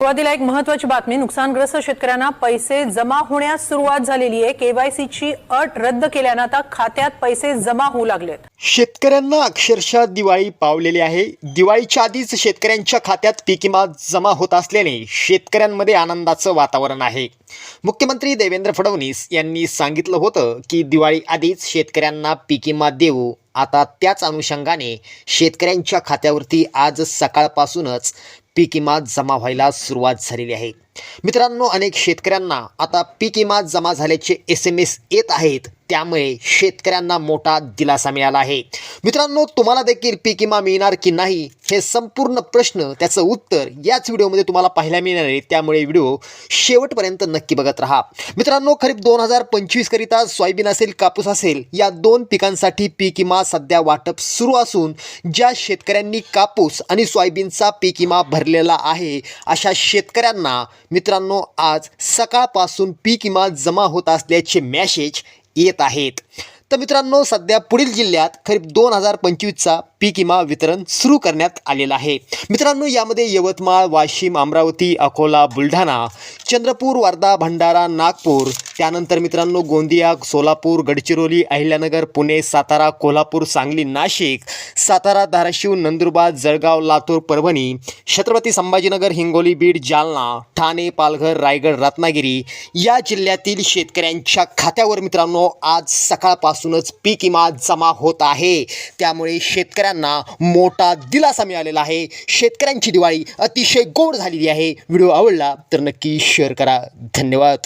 सुरुवातीला एक महत्वाची बातमी. नुकसानग्रस्त शेतकऱ्यांना पैसे जमा होण्यास सुरुवात झालेली आहे. केवायसीची अट रद्द केल्यानं आता खात्यात पैसे जमा होऊ लागलेत. शेतकऱ्यांना अक्षरशः दिवाळी पावलेली आहे. दिवाळीच्या आधीच शेतकऱ्यांच्या खात्यात पीक विमा जमा होत असल्याने शेतकऱ्यांमध्ये आनंदाचं वातावरण आहे. मुख्यमंत्री देवेंद्र फडणवीस यांनी सांगितलं होतं की दिवाळी आधीच शेतकऱ्यांना पीक विमा देऊ. आता त्याच अनुषंगाने शेतकऱ्यांच्या खात्यावरती आज सकाळपासूनच पीक विमा जमा व्हायला सुरुवात झालेली आहे. मित्रांनो अनेक शेतकऱ्यांना आता पीक विमा जमा झाल्याचे एस एम एस येत आहेत. त्यामुळे शेतकऱ्यांना मोठा दिलासा मिळाला आहे. मित्रांनो तुम्हाला देखील पीक विमा मिळणार की नाही हे संपूर्ण प्रश्न त्याचं उत्तर याच व्हिडिओमध्ये तुम्हाला पाहायला मिळणार आहे. त्यामुळे व्हिडिओ शेवटपर्यंत नक्की बघत राहा. मित्रांनो खरीप दोन हजार पंचवीस करिता सोयाबीन असेल कापूस असेल या दोन पिकांसाठी पीक विमा सध्या वाटप सुरू असून ज्या शेतकऱ्यांनी कापूस आणि सोयाबीनचा पीक विमा भरलेला आहे अशा शेतकऱ्यांना मित्रांनो आज सकाळपासून पीक विमा जमा होत असल्याचे मॅसेज येत आहेत. तर मित्रांनो सध्या पुढील जिल्ह्यात खरीप दोन हजार पंचवीसचा पीक विमा वितरण सुरू करण्यात आलेलं आहे. मित्रांनो यामध्ये यवतमाळ वाशिम अमरावती अकोला बुलढाणा चंद्रपूर वर्धा भंडारा नागपूर त्यानंतर मित्रांनो गोंदिया सोलापूर गडचिरोली अहिल्यानगर पुणे सातारा कोल्हापूर सांगली नाशिक सातारा धाराशिव नंदुरबार जळगाव लातूर परभणी छत्रपती संभाजीनगर हिंगोली बीड जालना ठाणे पालघर रायगड रत्नागिरी या जिल्ह्यातील शेतकऱ्यांच्या खात्यावर मित्रांनो आज सकाळपासूनच पीक विमा जमा होत आहे. त्यामुळे शेतकऱ्यांना मोठा दिलासा मिळालेला आहे. शेतकऱ्यांची दिवाळी अतिशय गोड झालेली आहे. व्हिडिओ आवडला तर नक्की शेअर करा. धन्यवाद.